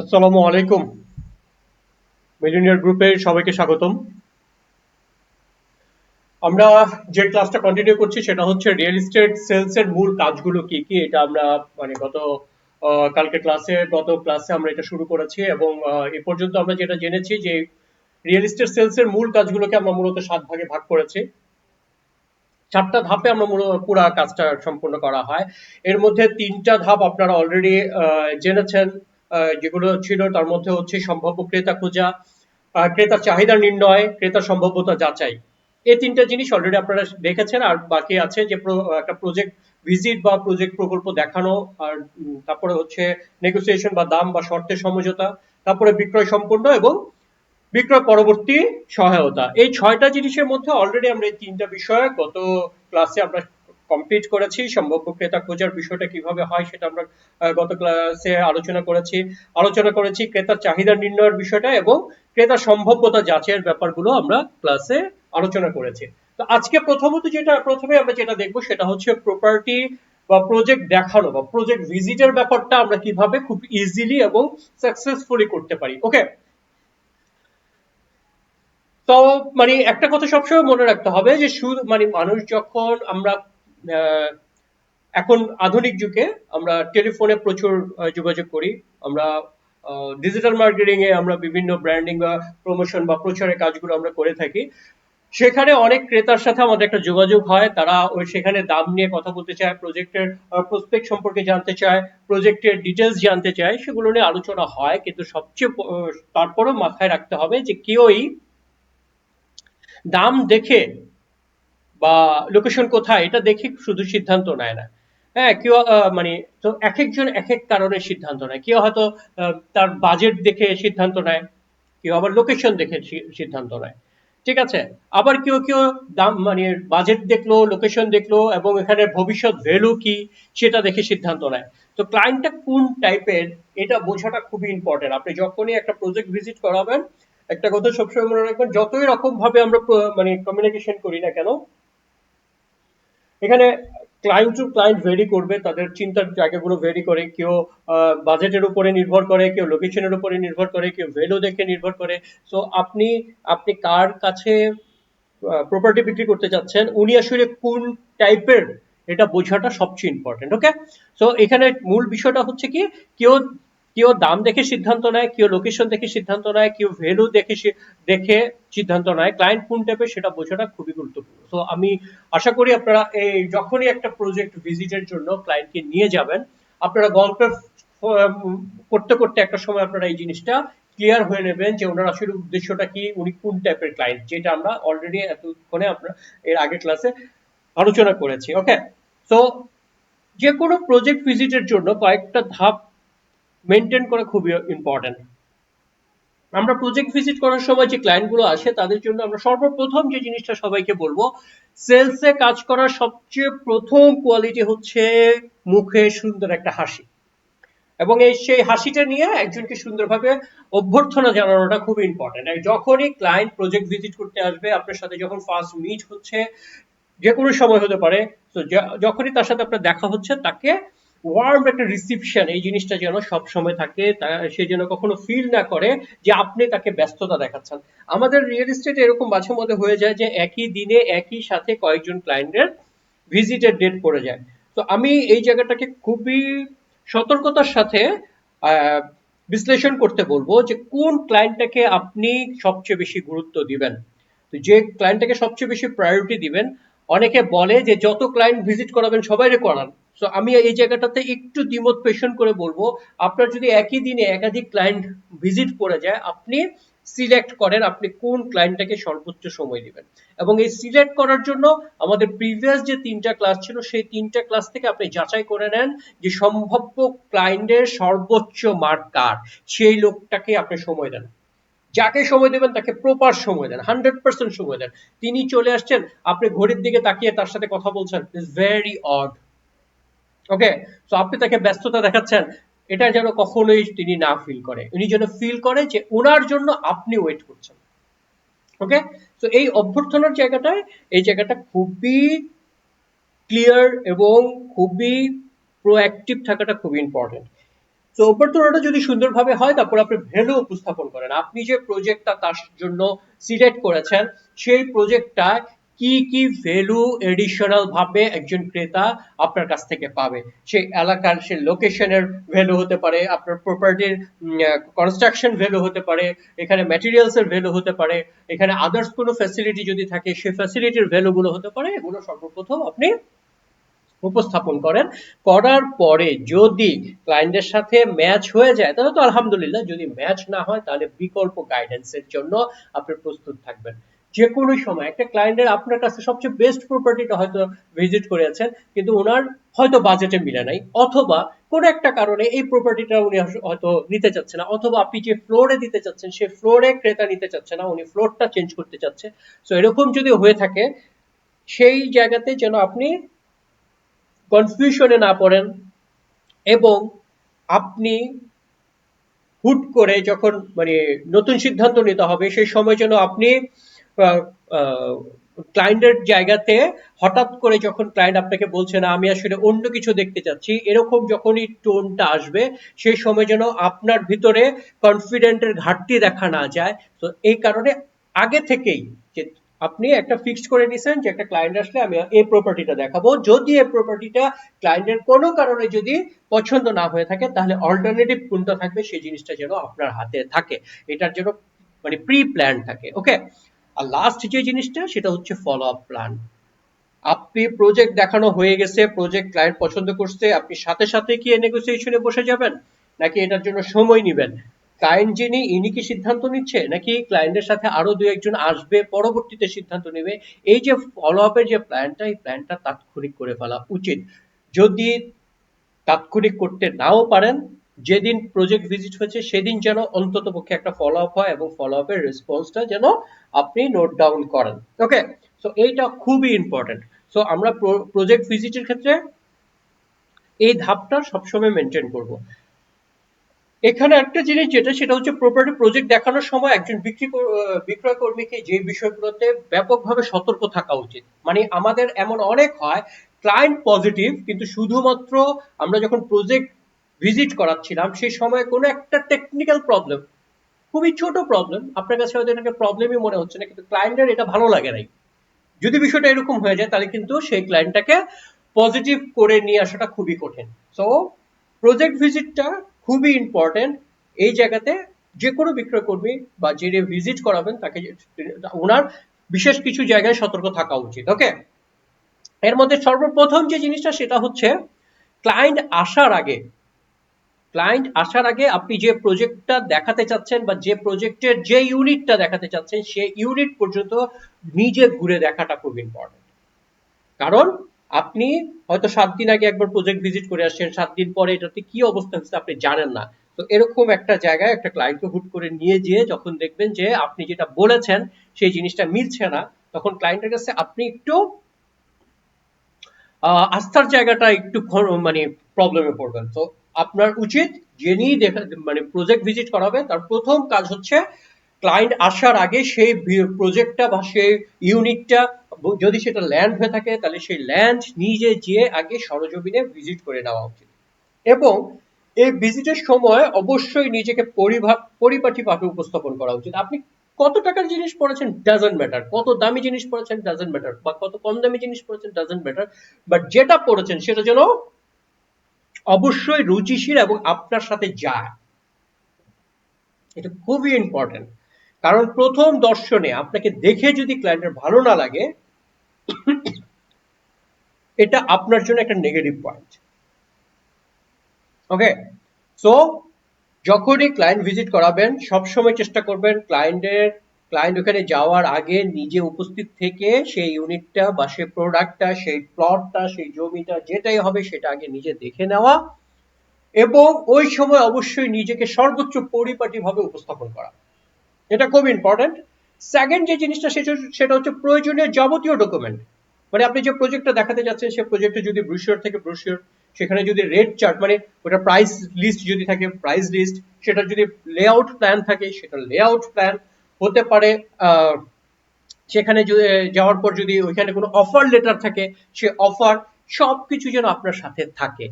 আসসালামু আলাইকুম। মিলিনিয়ার গ্রুপের সবাইকে স্বাগতম। আমরা যে ক্লাসটা কন্টিনিউ করছি, সেটা হচ্ছে রিয়েল এস্টেট সেলস এর মূল কাজগুলো কি কি, এটা আমরা মানে গত কালকে ক্লাসে গত ক্লাসে আমরা এটা শুরু করেছি এবং এ পর্যন্ত আমরা যেটা জেনেছি যে রিয়েল এস্টেট সেলস এর মূল কাজগুলোকে আমরা মূলত সাত ভাগে ভাগ করেছি। চারটা ধাপে আমরা পুরো কাজটা সম্পূর্ণ করা হয়। এর মধ্যে তিনটা ধাপ আপনারা অলরেডি জেনেছেন। যেগুলো ছিল, তার মধ্যে হচ্ছে সম্ভাব্য ক্রেতা খোঁজা ক্রেতার চাহিদা নির্ণয়, ক্রেতার সম্ভাব্যতা যাচাই। এই তিনটা জিনিস অলরেডি আপনারা দেখেছেন, আর বাকি আছে যে একটা প্রজেক্ট ভিজিট বা প্রজেক্ট প্রকল্প দেখানো, আর তারপরে হচ্ছে নেগোসিয়েশন বা দাম বা শর্তের সমঝোতা, তারপরে বিক্রয় সম্পন্ন এবং বিক্রয় পরবর্তী সহায়তা। এই ছয়টা জিনিসের মধ্যে অলরেডি আমরা এই তিনটা বিষয় গত ক্লাসে আমরা কমপ্লিট করেছি, সম্ভাব্য ক্রেতা খোঁজার বিষয়টা কীভাবে হয় সেটা আমরা গত ক্লাসে আলোচনা করেছি। আলোচনা করেছি ক্রেতার চাহিদা নির্ণয়ের বিষয়টা এবং ক্রেতার সম্ভাব্যতা যাচাইয়ের ব্যাপারগুলো আমরা ক্লাসে আলোচনা করেছি। তো আজকে প্রথমত যেটা, প্রথমে আমরা যেটা দেখব সেটা হচ্ছে প্রপার্টি বা প্রজেক্ট দেখানো বা প্রজেক্ট ভিজিটের ব্যাপারটা আমরা কীভাবে খুব ইজিলি এবং সাকসেসফুলি করতে পারি। ওকে তো মানে একটা কথা সবসময় মনে রাখতে হবে যে শুধু মানে মানুষ যখন আমরা এখন আধুনিক যুগে আমরা টেলিফোনে প্রচুর যোগাযোগ করি। আমরা ডিজিটাল মার্কেটিং এ আমরা বিভিন্ন ব্র্যান্ডিং বা প্রমোশন বা প্রচারের কাজগুলো আমরা করে থাকি। সেখানে অনেক ক্রেতার সাথে আমাদের একটা যোগাযোগ হয়। তারা ওই সেখানে দাম নিয়ে কথা বলতে চায় প্রজেক্টের প্রসপেক্ট সম্পর্কে জানতে চায় প্রজেক্টের ডিটেলস জানতে চায়, সেগুলো নিয়ে আলোচনা হয়। কিন্তু সবচেয়ে তারপরেও মাথায় রাখতে হবে যে কেউই দাম দেখে বা লোকেশন কোথায়, এটা দেখে শুধু সিদ্ধান্ত নেয় না। হ্যাঁ কেউ মানে তো এক একজন এক এক কারণে সিদ্ধান্ত নেয়। কেউ হয়তো তার বাজেট দেখে সিদ্ধান্ত নেয়, কেউ আবার লোকেশন দেখে সিদ্ধান্ত নেয়। ঠিক আছে? আবার কেউ কেউ দাম মানে বাজেট দেখল লোকেশন দেখল এবং এখানে ভবিষ্যৎ ভ্যালু কি, সেটা দেখে সিদ্ধান্ত নেয়। তো ক্লায়েন্টটা কোন টাইপের এটা বোঝাটা খুবই ইম্পর্টেন্ট আপনি যখনই একটা প্রজেক্ট ভিজিট করাবেন, একটা কথা সবসময় মনে রাখবেন, যতই রকম ভাবে আমরা মানে কমিউনিকেশন করি না কেন এখানে ক্লায়েন্ট টু ক্লায়েন্ট ভেরি করবে, তাদের চিন্তার জায়গাগুলো ভেরি করে, কেউ বাজেটের উপরে নির্ভর করে, কেউ লোকেশনের উপরে নির্ভর করে, কেউ ভ্যালু দেখে নির্ভর করে। সো আপনি আপনি কার কাছে প্রপার্টি বিক্রি করতে যাচ্ছেন, উনি আসলে কোন টাইপের এটা বোঝাটা সবচেয়ে ইম্পর্টেন্ট ওকে সো এখানে মূল বিষয়টা হচ্ছে কি, কেউ কেউ দাম দেখে সিদ্ধান্ত নেয় কেউ লোকেশন দেখে সিদ্ধান্ত নেয় কেউ ভ্যালু দেখে দেখে সিদ্ধান্ত নেয় ক্লায়েন্ট কোন টাইপের সেটা বোঝাটা খুবই গুরুত্বপূর্ণ। তো আমি আশা করি আপনারা এই যখনই একটা প্রজেক্ট ভিজিটের জন্য ক্লায়েন্টকে নিয়ে যাবেন, আপনারা গল্পের করতে করতে একটা সময় আপনারা এই জিনিসটা ক্লিয়ার হয়ে নেবেন যে ওনার আসলে উদ্দেশ্যটা কি, উনি কোন টাইপের ক্লায়েন্ট যেটা আমরা অলরেডি এতক্ষণে আমরা এর আগের ক্লাসে আলোচনা করেছি ওকে তো যে কোনো প্রজেক্ট ভিজিটের জন্য কয়েকটা ধাপ মেনটেন করা খুবই ইম্পর্টেন্ট আমরা প্রজেক্ট ভিজিট করার সময় যে ক্লায়েন্টগুলো আসে, তাদের জন্য আমরা সর্বপ্রথম যে জিনিসটা সবাইকে বলব সেলসে কাজ করার সবচেয়ে প্রথম কোয়ালিটি হচ্ছে মুখে সুন্দর একটা হাসি। এবং এই সেই হাসিটা নিয়ে একজনকে সুন্দরভাবে অভ্যর্থনা জানানোটা খুব ইম্পর্টেন্ট যখনই ক্লায়েন্ট প্রজেক্ট ভিজিট করতে আসবে, আপনার সাথে যখন ফার্স্ট মিট হচ্ছে যে কোনো সময় হতে পারে তো যখনই তার সাথে আপনার দেখা হচ্ছে, তাকে ওয়ার্ম একটা রিসিপশন এই জিনিসটা যেন সব সময় থাকে সে যেন কখনো ফিল না করে যে আপনি তাকে ব্যস্ততা দেখাচ্ছেন। আমাদের রিয়েল এস্টেটে এরকম মাঝে মধ্যে হয়ে যায় যে একই দিনে একই সাথে কয়েকজন ক্লায়েন্টের ভিজিটের ডেট পড়ে যায়। তো আমি এই জায়গাটাকে খুবই সতর্কতার সাথে বিশ্লেষণ করতে বলব যে কোন ক্লায়েন্টটাকে আপনি সবচেয়ে বেশি গুরুত্ব দিবেন। তো যে ক্লায়েন্টটাকে সবচেয়ে বেশি প্রায়োরিটি দিবেন, অনেকে বলে যে যত ক্লায়েন্ট ভিজিট করাবেন সবাইরে করান। সো আমি এই জায়গাটাতে একটু দ্বিমত পেশন করে বলব, আপনার যদি একই দিনে একাধিক ক্লায়েন্ট ভিজিট করে যায়, আপনি সিলেক্ট করেন আপনি কোন ক্লায়েন্টটাকে সর্বোচ্চ সময় দিবেন। এবং এই সিলেক্ট করার জন্য আমাদের প্রিভিয়াস যে তিনটা ক্লাস ছিল, সেই তিনটা ক্লাস থেকে আপনি যাচাই করে নেন যে সম্ভাব্য ক্লায়েন্টের সর্বোচ্চ মার্ক কার, সেই লোকটাকে আপনি সময় দেন। যাকে সময় দেবেন তাকে প্রপার সময় দেন হান্ড্রেড পার্সেন্ট সময় দেন। তিনি চলে আসছেন, আপনি ঘড়ির দিকে তাকিয়ে তার সাথে কথা বলছেন ইজ ভেরি অড ওকে তো আপনি তাকে ব্যস্ততা দেখাচ্ছেন। এটা যেন কখনোই তিনি না ফিল করে। উনি যেন ফিল করে যে ওনার জন্য আপনি ওয়েট করছেন। ওকে তো এই অভ্যর্থনার জায়গাটায়, এই জায়গাটা খুবই ক্লিয়ার এবং খুবই প্রোঅ্যাক্টিভ থাকাটা খুবই ইম্পর্টেন্ট তো অভ্যর্থনাটা যদি সুন্দরভাবে হয়, তারপর আপনি ভ্যালু উপস্থাপন করেন। আপনি যে প্রজেক্টটা তার জন্য সিলেক্ট করেছেন, সেই প্রজেক্টটা কি কি ভ্যালু এডিশনাল ভাবে একজন ক্রেতা আপনার কাছ থেকে পাবে? সেই এলাকার সেই লোকেশনের ভ্যালু হতে পারে, আপনার প্রপার্টির কনস্ট্রাকশন ভ্যালু হতে পারে, এখানে ম্যাটেরিয়ালস এর ভ্যালু হতে পারে, এখানে আদার্স কোনো ফ্যাসিলিটি যদি থাকে, সেই ফ্যাসিলিটির ভ্যালু গুলো হতে পারে, এগুলো সর্বপ্রথম আপনি উপস্থাপন করেন। করার পরে যদি ক্লায়েন্টের সাথে ম্যাচ হয়ে যায়, তাহলে তো আলহামদুলিল্লাহ, যদি ম্যাচ না হয়, তাহলে বিকল্প গাইডেন্সের জন্য আপনি প্রস্তুত থাকবেন। যে কোনো সময় একটা ক্লায়েন্টের আপনার কাছে সবচেয়ে বেস্ট প্রপার্টিটা হয়তো ভিজিট করেছেন, কিন্তু ওনার হয়তো বাজেটে মিলে নাই, অথবা কোন একটা কারণে এই প্রপার্টিটা উনি হয়তো নিতে চাচ্ছে না, অথবা আপনি যে ফ্লোরে দিতে চাচ্ছেন, সে ফ্লোরে ক্রেতা নিতে চাচ্ছে না, উনি ফ্লোরটা চেঞ্জ করতে চাচ্ছে। তো এরকম যদি হয়ে থাকে, সেই জায়গাতে যেন আপনি কনফিউশনে না পড়েন এবং আপনি হুট করে যখন মানে নতুন সিদ্ধান্ত নিতে হবে, সেই সময় যেন আপনি ক্লায়েন্টের জায়গাতে হঠাৎ করে যখন ক্লায়েন্ট আপনাকে বলছে, না, আমি আসলে অন্য কিছু দেখতে চাচ্ছি, এরকম যখনই টোনটা আসবে, সেই সময় যেন আপনার ভিতরে কনফিডেন্টের ঘাটতি দেখা না যায়। তো এই কারণে আগে থেকেই যে আপনি একটা ফিক্সড করে নিছেন যে একটা ক্লায়েন্ট আসলে আমি এই প্রপার্টিটা দেখাবো। যদি এই প্রপার্টিটা ক্লায়েন্টের কোনো কারণে যদি পছন্দ না হয়ে থাকে, তাহলে অল্টারনেটিভ কোনটা থাকবে, সেই জিনিসটা যেন আপনার হাতে থাকে। এটার যেন মানে প্রি প্ল্যান থাকে ওকে আর লাস্ট যে জিনিসটা, সেটা হচ্ছে ফলো আপ প্ল্যান আপনি প্রজেক্ট দেখানো হয়ে গেছে প্রজেক্ট ক্লায়েন্ট পছন্দ করছে, আপনি সাথে সাথে কি নেগোসিয়েশনে বসে যাবেন? নাকি এটার জন্য সময় নেবেন? ক্লায়েন্ট যিনি, ইনি কি সিদ্ধান্ত নিচ্ছে? নাকি ক্লায়েন্টের সাথে আরও দু একজন আসবে, পরবর্তীতে সিদ্ধান্ত নেবে? এই যে ফলো আপের যে প্ল্যানটা এই প্ল্যানটা তাৎক্ষণিক করে ফেলা উচিত। যদি তাৎক্ষণিক করতে নাও পারেন যেদিন প্রজেক্ট ভিজিট হয়েছে, সেদিন যেন অন্তত পক্ষে একটা ফলো আপ হয় এবং ফলো আপের রেসপন্সটা যেন আপনি নোট ডাউন করেন। ওকে সো এইটা খুবই ইম্পর্টেন্ট সো আমরা প্রজেক্ট ভিজিটের ক্ষেত্রে এই ধাপটা সবসময় মেনটেন করব। এখানে একটা জিনিস যেটা, সেটা হচ্ছে প্রপার্টি প্রজেক্ট দেখানোর সময় একজন বিক্রি বিক্রয় কর্মীকে যে বিষয়গুলোতে ব্যাপকভাবে সতর্ক থাকা উচিত। মানে আমাদের এমন অনেক হয় ক্লায়েন্ট পজিটিভ কিন্তু শুধুমাত্র আমরা যখন প্রজেক্ট ভিজিট করাচ্ছিলাম সেই সময় কোনো একটা টেকনিক্যাল প্রবলেম খুবই ছোট প্রবলেম আপনার কাছে হয়তো এটাকে প্রবলেমই মনে হচ্ছে না, কিন্তু ক্লায়েন্টের এটা ভালো লাগে নাই। যদি বিষয়টা এরকম হয়ে যায়, তাহলে কিন্তু সেই ক্লায়েন্টটাকে পজিটিভ করে নিয়ে আসাটা খুবই কঠিন। সো প্রজেক্ট ভিজিটটা খুবই ইম্পর্টেন্ট এই জায়গাতে যে কোনো বিক্রয় কর্মী বা যে ভিজিট করাবেন, তাকে ওনার বিশেষ কিছু জায়গায় সতর্ক থাকা উচিত ওকে এর মধ্যে সর্বপ্রথম যে জিনিসটা, সেটা হচ্ছে ক্লায়েন্ট আসার আগে ক্লায়েন্ট আসার আগে আপনি যে প্রজেক্টটা দেখাতে চাচ্ছেন বা যে প্রজেক্টের যে ইউনিটটা দেখাতে চাচ্ছেন সেই ইউনিট পর্যন্ত নিজে ঘুরে দেখাটা খুব ইম্পর্টেন্ট কারণ আপনি হয়তো সাত দিন আগে একবার প্রজেক্ট ভিজিট করে আসছেন, সাত দিন পরে এটাতে কি অবস্থা হচ্ছে আপনি জানেন না। তো এরকম একটা জায়গায় একটা ক্লায়েন্টকে হুট করে নিয়ে যেয়ে যখন দেখবেন যে আপনি যেটা বলেছেন, সেই জিনিসটা মিলছে না, তখন ক্লায়েন্টের কাছে আপনি একটু আস্থার জায়গাটা একটু মানে প্রবলেমে পড়বেন। তো আপনার উচিত যিনি মানে প্রজেক্ট ভিজিট করাবে তার প্রথম কাজ হচ্ছে ক্লায়েন্ট আসার আগে সেই প্রজেক্টটা বা সেই ইউনিটটা যদি সেটা ল্যান্ড হয়ে থাকে, তাহলে সেই ল্যান্ড নিজে যেয়ে আগে সরজমিনে ভিজিট করে নেওয়া উচিত। এবং এই ভিজিটের সময় অবশ্যই নিজেকে পরিপাটিভাবে উপস্থাপন করা উচিত। আপনি কত টাকার জিনিস পড়েছেন ডাজেন্ট ম্যাটার কত দামি জিনিস পড়েছেন ডাজেন্ট ম্যাটার বা কত কম দামি জিনিস পড়েছেন ডাজেন্ট ম্যাটার বাট যেটা পড়েছেন সেটা যেন অবশ্যই রুচিশীল এবং আপনার সাথে যায়। এটা খুবই ইম্পর্টেন্ট কারণ প্রথম দর্শনে আপনাকে দেখে যদি ক্লায়েন্টের ভালো না লাগে, এটা আপনার জন্য একটা নেগেটিভ পয়েন্ট ওকে সো যখনই ক্লায়েন্ট ভিজিট করাবেন, সবসময় চেষ্টা করবেন ক্লায়েন্টের ক্লায়েন্ট ওখানে যাওয়ার আগে নিজে উপস্থিত থেকে সেই ইউনিটটা বা সেই প্রোডাক্টটা সেই প্লটটা সেই জমিটা যেটাই হবে সেটা আগে নিজে দেখে নেওয়া এবং ওই সময় অবশ্যই নিজেকে সর্বোচ্চ পরিপাটিভাবে উপস্থাপন করা। এটা খুব ইম্পর্টেন্ট সেকেন্ড যে জিনিসটা সেটা হচ্ছে প্রয়োজনীয় যাবতীয় ডকুমেন্ট মানে আপনি যে প্রজেক্টটা দেখাতে যাচ্ছেন, সে প্রজেক্টে যদি ব্রুশিওর থেকে ব্রুশিওর সেখানে যদি রেট চার্ট মানে ওটা প্রাইস লিস্ট যদি থাকে প্রাইস লিস্ট সেটা যদি লেআউট প্ল্যান থাকে সেটা লেআউট প্ল্যান হতে পারে সেখানে যাওয়ার পর যদি ওইখানে কোনো অফার লেটার থাকে, সে অফার সবকিছু যেন আপনার সাথে থাকে।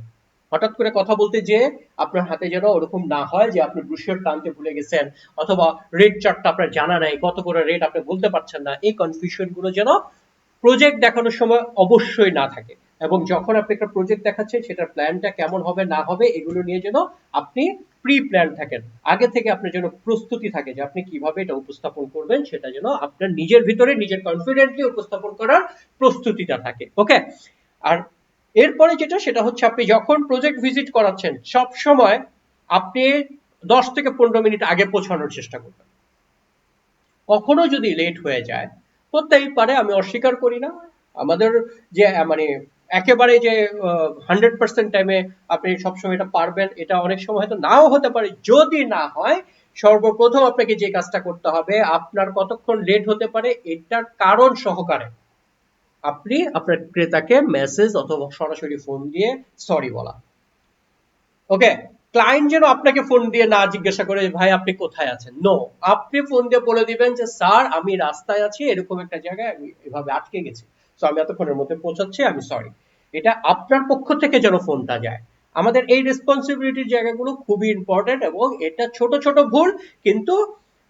হঠাৎ করে কথা বলতে যে আপনার হাতে যেন ওরকম না হয় যে আপনি ব্রুশিয়ার টানতে ভুলে গেছেন, অথবা রেট চার্টটা আপনার জানা নাই, কত করে রেট আপনি বলতে পারছেন না, এই কনফিউশনগুলো যেন প্রজেক্ট দেখানোর সময় অবশ্যই না থাকে। এবং যখন আপনি একটা প্রজেক্ট দেখাচ্ছেন, সেটার প্ল্যানটা কেমন হবে, না হবে, এগুলো নিয়ে যেন আপনি প্রি প্ল্যান থাকেন। আগে থেকে আপনার যেন প্রস্তুতি থাকে যে আপনি কীভাবে এটা উপস্থাপন করবেন, সেটা যেন আপনার নিজের ভিতরে, নিজের কনফিডেন্টলি উপস্থাপন করার প্রস্তুতিটা থাকে। ওকে আর এরপরে যেটা, সেটা হচ্ছে আপনি যখন প্রজেক্ট ভিজিট করাচ্ছেন, সব সময় আপনি দশ থেকে পনেরো মিনিট আগে পৌঁছানোর চেষ্টা করবেন। কখনো যদি লেট হয়ে যায়, হতেই পারে, আমি অস্বীকার করি না। আমাদের যে মানে একেবারে যে হান্ড্রেড পার্সেন্ট টাইমে আপনি সবসময় এটা পারবেন, এটা অনেক সময় হয়তো নাও হতে পারে, যদি না হয়, সর্বপ্রথম আপনাকে যে কাজটা করতে হবে, আপনার কতক্ষণ লেট হতে পারে, এটার কারণ সহকারে আপনি আপনার ক্রেতাকে মেসেজ অথবা সরাসরি ফোন দিয়ে সরি বলা। ওকে ক্লায়েন্ট যেন আপনাকে ফোন দিয়ে না জিজ্ঞাসা করে, ভাই, আপনি কোথায় আছেন? নো আপনি ফোন দিয়ে বলে দিবেন যে, স্যার, আমি রাস্তায় আছি, এরকম একটা জায়গায় আমি এভাবে আটকে গেছি। তো আমি এতক্ষণের মধ্যে পৌঁছাচ্ছি, আমি সরি এটা আপনার পক্ষ থেকে যেন ফোনটা যায়। আমাদের এই রেসপন্সিবিলিটির জায়গাগুলো খুবই ইম্পর্টেন্ট এবং এটা ছোট ছোট ভুল, কিন্তু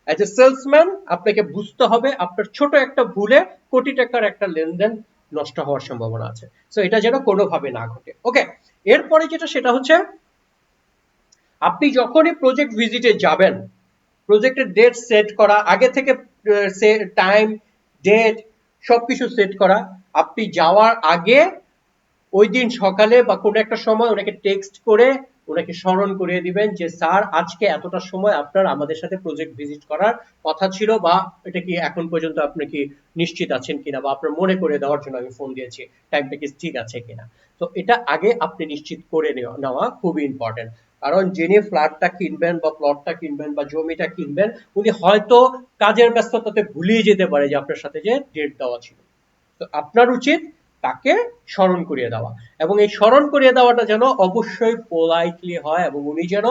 অ্যাজ এ সেলসম্যান আপনাকে বুঝতে হবে আপনার ছোট একটা ভুলে কোটি টাকার একটা লেনদেন নষ্ট হওয়ার সম্ভাবনা আছে। সো এটা যেন কোনোভাবে না ঘটে। ওকে এরপরে যেটা, সেটা হচ্ছে, আপনি যখনই প্রজেক্ট ভিজিটে যাবেন প্রজেক্টের ডেট সেট করা, আগে থেকে টাইম ডেট সবকিছু সেট করা। আপনি যাওয়ার আগে ওই দিন সকালে বা কোনো একটা সময় ওনাকে টেক্সট করে ওনাকে স্মরণ করিয়ে দিবেন যে, স্যার, আজকে এতটা সময় আপনার আমাদের সাথে প্রজেক্ট ভিজিট করার কথা ছিল বা এটা কি এখন পর্যন্ত আপনি কি নিশ্চিত আছেন কিনা বা আপনার মনে করে দেওয়ার জন্য আমি ফোন দিয়েছি। টাইমটা কি ঠিক আছে কিনা? তো এটা আগে আপনি নিশ্চিত করে নেওয়া খুবই ইম্পর্টেন্ট কারণ যিনি ফ্ল্যাটটা কিনবেন বা প্লটটা কিনবেন বা জমিটা কিনবেন, উনি হয়তো কাজের ব্যস্ততাতে ভুলিয়ে যেতে পারে যে আপনার সাথে যে ডেট দেওয়া ছিল। তো আপনার উচিত তাকে স্মরণ করিয়ে দেওয়া। এবং এই স্মরণ করিয়ে দেওয়াটা যেন অবশ্যই পোলাইটলি হয় এবং উনি যেন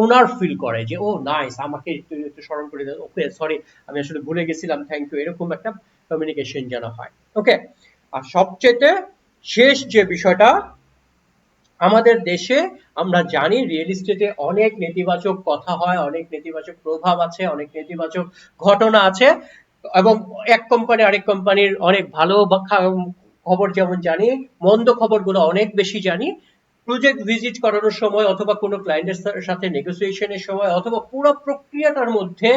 ওনার ফিল করে যে, ও নাইস আমাকে একটু স্মরণ করে দেয় ওকে সরি আমি আসলে ভুলে গেছিলাম থ্যাংক ইউ এরকম একটা কমিউনিকেশন যেন হয়। ওকে আর সবচেয়ে শেষ যে বিষয়টা আমাদের দেশে আমরা জানি রিয়েল এস্টেটে অনেক নেতিবাচক কথা হয়, অনেক নেতিবাচক প্রভাব আছে, অনেক নেতিবাচক ঘটনা আছে এবং এক কোম্পানি আরেক কোম্পানির অনেক ভালো খবর যেমন জানি, মন্দ খবরগুলো অনেক বেশি জানি। প্রজেক্ট ভিজিট করানোর সময় অথবা কোনো ক্লায়েন্টের সাথে নেগোসিয়েশনের সময় অথবা পুরো প্রক্রিয়াটার মধ্যে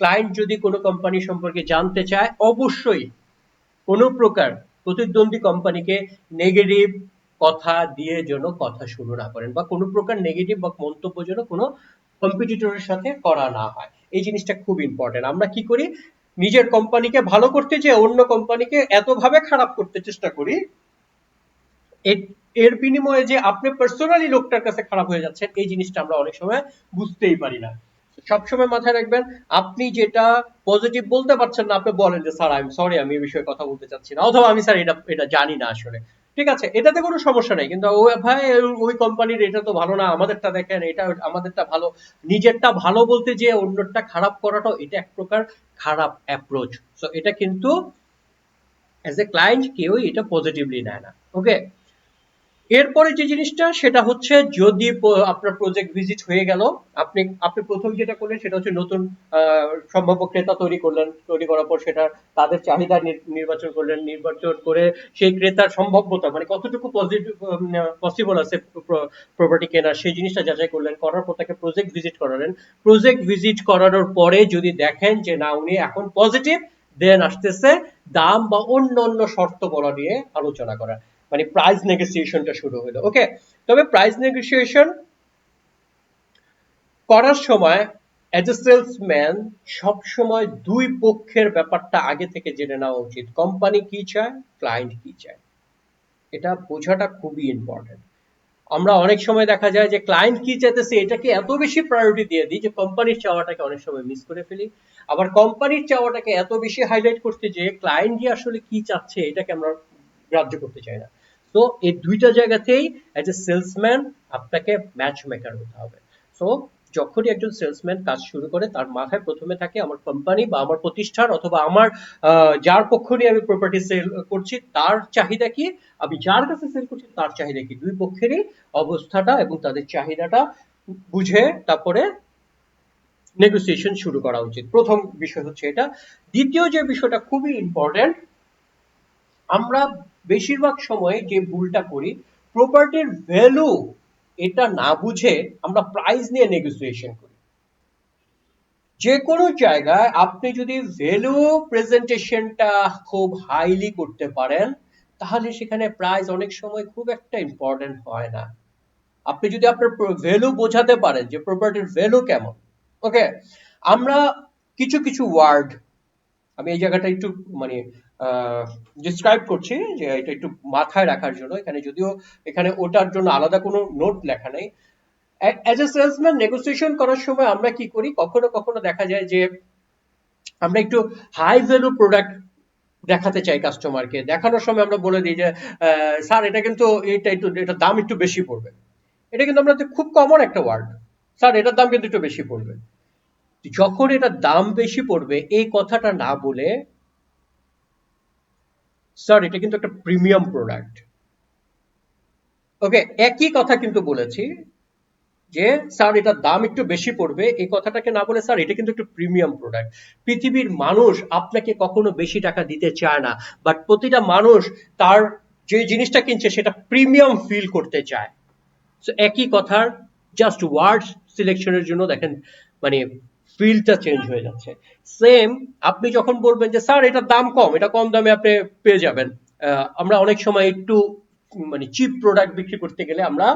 ক্লায়েন্ট যদি কোনো কোম্পানি সম্পর্কে জানতে চায়, অবশ্যই কোনো প্রকার প্রতিদ্বন্দ্বী কোম্পানিকে নেগেটিভ কথা দিয়ে যেন কথা শুরু না করেন বা কোনো প্রকার নেগেটিভ বা মন্তব্য যেন কোনো কম্পিটিটরের সাথে করা না হয়। এই জিনিসটা খুব ইম্পর্টেন্ট আমরা কি করি? নিজের কোম্পানিকে ভালো করতে যে অন্য কোম্পানিকে এতভাবে খারাপ করতে চেষ্টা করি, এর- এর বিনিময়ে যে আপনি পার্সোনালি লোকটার কাছে খারাপ হয়ে যাচ্ছেন, এই জিনিসটা আমরা অনেক সময় বুঝতেই পারি না। সবসময় মাথায় রাখবেন, আপনি যেটা পজিটিভ বলতে পারছেন না, আপনি বলেন যে, স্যার আই এম সরি আমি এই বিষয়ে কথা বলতে চাচ্ছি না। অথবা আমি, স্যার, এটা এটা জানি না আসলে। ঠিক আছে, এটাতে কোনো সমস্যা নাই। কিন্তু ও ভাই, ওই কোম্পানির এটা তো ভালো না, আমাদেরটা দেখেন, এটা আমাদেরটা ভালো। নিজেরটা ভালো বলতে যে অন্যটা খারাপ করাটাও এটা এক প্রকার খারাপ অ্যাপ্রোচ সো এটা কিন্তু অ্যাজ এ ক্লায়েন্ট কেউই এটা পজিটিভলি নেয় না। ওকে এরপরে যে জিনিসটা, সেটা হচ্ছে যদি আপনার প্রজেক্ট ভিজিট হয়ে গেল, আপনি আপনি প্রথম যেটা করলেন, সেটা হচ্ছে নতুন সম্ভাব্য ক্রেতা তৈরি করলেন, তৈরি করার পর সেটা তাদের চাহিদা নির্বাচন করলেন, নির্বাচন করে সেই ক্রেতার সম্ভাব্যতা মানে কতটুকু পজিটিভ পসিবল আছে প্রপার্টি কেনার, সেই জিনিসটা যাচাই করলেন, করার পর তাকে প্রজেক্ট ভিজিট করালেন। প্রজেক্ট ভিজিট করানোর পরে যদি দেখেন যে না, উনি এখন পজিটিভ দেন আসতেছে দাম বা অন্য অন্য শর্ত বলা নিয়ে আলোচনা করা। মানে প্রাইস নেগোসিয়েশনটা শুরু হলো। ওকে তবে প্রাইস নেগোসিয়েশন করার সময় অ্যাজ এ সেলসম্যান সব সময় দুই পক্ষের ব্যাপারটা আগে থেকে জেনে নেওয়া উচিত। কোম্পানি কি চায়? ক্লায়েন্ট কি চায়? এটা বোঝাটা খুবই ইম্পর্টেন্ট আমরা অনেক সময় দেখা যায় যে ক্লায়েন্ট কি চাইতেছে, এটাকে এত বেশি প্রায়োরিটি দিয়ে দিই যে কোম্পানির চাওয়াটাকে অনেক সময় মিস করে ফেলি। আবার কোম্পানির চাওয়াটাকে এত বেশি হাইলাইট করতে যে ক্লায়েন্ট যে আসলে কি চাচ্ছে, এটাকে আমরা গ্রাহ্য করতে চাই না। তো এই দুইটা জায়গাতেই অ্যাজ এ সেলসম্যান আপনাকে ম্যাচ মেকার হতে হবে। সো যখনই একজন সেলসম্যান কাজ শুরু করে, তার মাথায় প্রথমে থাকে আমার কোম্পানি বা আমার প্রতিষ্ঠান অথবা আমার যার পক্ষ নিয়ে আমি প্রপার্টি সেল করছি, তার চাহিদা কি? আমি যার কাছে সেল করছি, তার চাহিদা কি? দুই পক্ষেরই অবস্থাটা এবং তাদের চাহিদাটা বুঝে তারপরে নেগোসিয়েশন শুরু করা উচিত। প্রথম বিষয় হচ্ছে এটা। দ্বিতীয় যে বিষয়টা খুবই ইম্পর্টেন্ট আমরা বেশিরভাগ সময় যে ভুলটা করি প্রপার্টির ভ্যালু এটা না বুঝে আমরা প্রাইস নিয়ে নেগোসিয়েশন করি। যে কোনো জায়গায় আপনি যদি ভ্যালু প্রেজেন্টেশনটা খুব হাইলি করতে পারেন, তাহলে সেখানে প্রাইস অনেক সময় খুব একটা ইম্পর্টেন্ট হয় না। আপনি যদি আপনার ভ্যালু বোঝাতে পারেন যে প্রপার্টির ভ্যালু কেমন ওকে আমরা কিছু কিছু ওয়ার্ড আমি এই জায়গাটা একটু মানে ডিসক্রাইব করছি যে এটা একটু মাথায় রাখার জন্য। এখানে যদিও এখানে ওটার জন্য আলাদা কোনো নোট লেখা নেই। অ্যাজ এ সেলসম্যান নেগোসিয়েশন করার সময় আমরা কি করি? কখনো কখনো দেখা যায় যে আমরা একটু হাই ভ্যালু প্রোডাক্ট দেখাতে চাই কাস্টমারকে দেখানোর সময় আমরা বলে দিই যে স্যার, এটা কিন্তু এটা একটু, এটা দাম একটু বেশি পড়বে। এটা কিন্তু আমরা খুব কমন একটা ওয়ার্ড স্যার, এটার দাম কিন্তু একটু বেশি পড়বে। যখন এটা দাম বেশি পড়বে, এই কথাটা না বলে স্যার এটা কিন্তু একটা প্রিমিয়াম প্রোডাক্ট ওকে একই কথা কিন্তু বলেছি যে স্যার এটার দাম একটু বেশি পড়বে। এই কথাটাকে না বলে স্যার এটা কিন্তু একটু প্রিমিয়াম প্রোডাক্ট পৃথিবীর মানুষ আপনাকে কখনো বেশি টাকা দিতে চায় না বাট প্রতিটা মানুষ তার যে জিনিসটা কিনছে, সেটা প্রিমিয়াম ফিল করতে চায়। একই কথার জাস্ট ওয়ার্ড সিলেকশনের জন্য দেখেন মানে ফিলটা চেঞ্জ হয়ে যাচ্ছে। সেম আপনি যখন বলবেন যে, স্যার এটার দাম কম, এটা কম দামে আপনি পেয়ে যাবেন। আমরা অনেক সময় একটু মানে চিপ প্রোডাক্ট বিক্রি করতে গেলে আমরা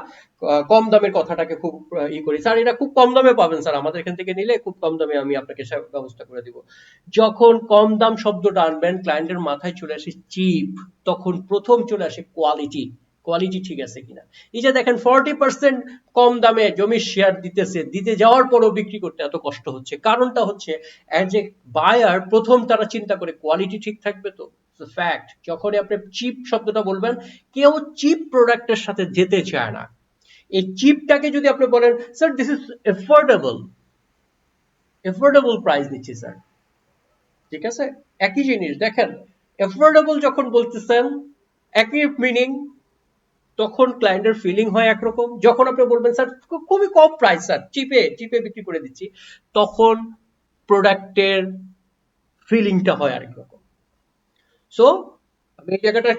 কম দামের কথাটাকে খুব ই করি। স্যার, এটা খুব কম দামে পাবেন, স্যার, আমাদের এখান থেকে নিলে খুব কম দামে আমি আপনাকে ব্যবস্থা করে দিব। যখন কম দাম শব্দটা আনবেন ক্লায়েন্টের মাথায় চলে আসে চিপ তখন প্রথম চলে আসে কোয়ালিটি কোয়ালিটি ঠিক আছে কিনা। এই যে দেখেন ফর্টি পার্সেন্ট কম দামে জমির শেয়ার দিতেছে, দিতে যাওয়ার পরও বিক্রি করতে এত কষ্ট হচ্ছে। কারণটা হচ্ছে অ্যাজ এ বায়ার প্রথম তারা চিন্তা করে কোয়ালিটি ঠিক থাকবে তো? ফ্যাক্ট যখনই আপনি চিপ শব্দটা বলবেন, কেউ চিপ প্রোডাক্টের সাথে যেতে চায় না। এই চিপটাকে যদি আপনি বলেন sir this is affordable affordable price দিচ্ছি স্যার ঠিক আছে? একই জিনিস, দেখেন এফোর্ডেবল যখন বলতেছেন, একই মিনিং তখন ক্লায়েন্টের ফিলিং হয় একরকম। যখন আপনি বলবেন, স্যার খুবই কম প্রাইস স্যার চিপে চিপে বিক্রি করে দিচ্ছি, তখন প্রোডাক্টের ফিলিংটা হয় আরেক রকম। সো আমি এই জায়গাটা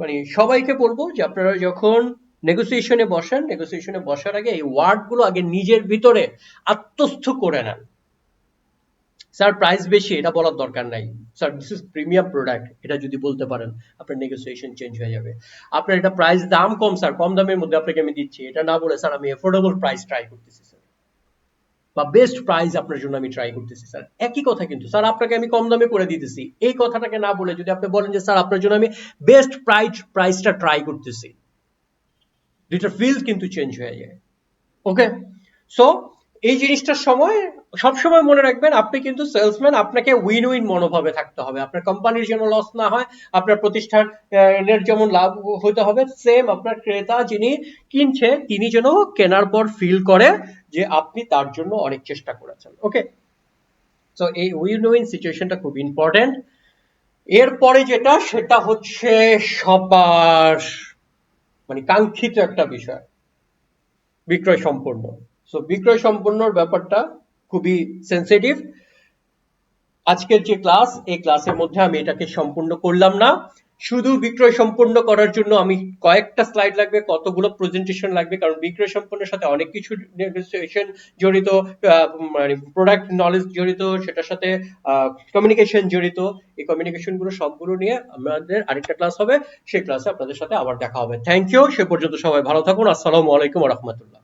মানে সবাইকে বলব যে আপনারা যখন নেগোসিয়েশনে বসেন নেগোসিয়েশনে বসার আগে এই ওয়ার্ডগুলো আগে নিজের ভিতরে আত্মস্থ করে নেন। স্যার প্রাইস বেশি, এটা বলার দরকার নাই। Sir this is premium product এটা যদি বলতে পারেন, আপনার নেগোসিয়েশন চেঞ্জ হয়ে যাবে। আপনার এটা প্রাইস দাম কম, স্যার, কম দামের মধ্যে আপনাকে আমি দিচ্ছি। এটা না বলে, স্যার, আমি এফোর্ডেবল প্রাইস ট্রাই করতেছি, স্যার। বা বেস্ট প্রাইস আপনার জন্য আমি ট্রাই করতেছি, স্যার। একই কথা কিন্তু, স্যার, আপনাকে আমি কম দামে করে দিতেছি। এই কথাটাকে না বলে যদি আপনি বলেন যে, স্যার, আপনার জন্য আমি বেস্ট প্রাইস প্রাইসটা ট্রাই করতেছি দুইটার ফিল কিন্তু চেঞ্জ হয়ে যায়। ওকে সো এই জিনিসটার সময় সবসময় মনে রাখবেন, আপনি কিন্তু সেলসম্যান আপনাকে উইন উইন মনোভাবে থাকতে হবে। আপনার কোম্পানির যেন লস না হয়, আপনার প্রতিষ্ঠানের যেমন লাভ হতে হবে সেম আপনার ক্রেতা যিনি কিনছে, তিনি যেন কেনার পর ফিল করে যে আপনি তার জন্য অনেক চেষ্টা করেছেন। ওকে তো এই উইন উইন সিচুয়েশনটা খুব ইম্পর্টেন্ট এরপরে যেটা, সেটা হচ্ছে সবার মানে কাঙ্ক্ষিত একটা বিষয়। বিক্রয় সম্পূর্ণ। সো বিক্রয় সম্পূর্ণর ব্যাপারটা খুবই সেন্সিটিভ আজকের যে ক্লাস এই ক্লাসের মধ্যে আমি এটাকে সম্পূর্ণ করলাম না। শুধু বিক্রয় সম্পূর্ণ করার জন্য আমি কয়েকটা স্লাইড লাগবে, কতগুলো প্রেজেন্টেশন লাগবে, কারণ বিক্রয় সম্পূর্ণের সাথে অনেক কিছু নেগোসিয়েশন জড়িত মানে প্রোডাক্ট নলেজ জড়িত, সেটার সাথে কমিউনিকেশন জড়িত। এই কমিউনিকেশনগুলো সবগুলো নিয়ে আমাদের আরেকটা ক্লাস হবে। সেই ক্লাসে আপনাদের সাথে আবার দেখা হবে। থ্যাংক ইউ সে পর্যন্ত সবাই ভালো থাকুন। আসসালামু আলাইকুম রহমতুল্লাহ।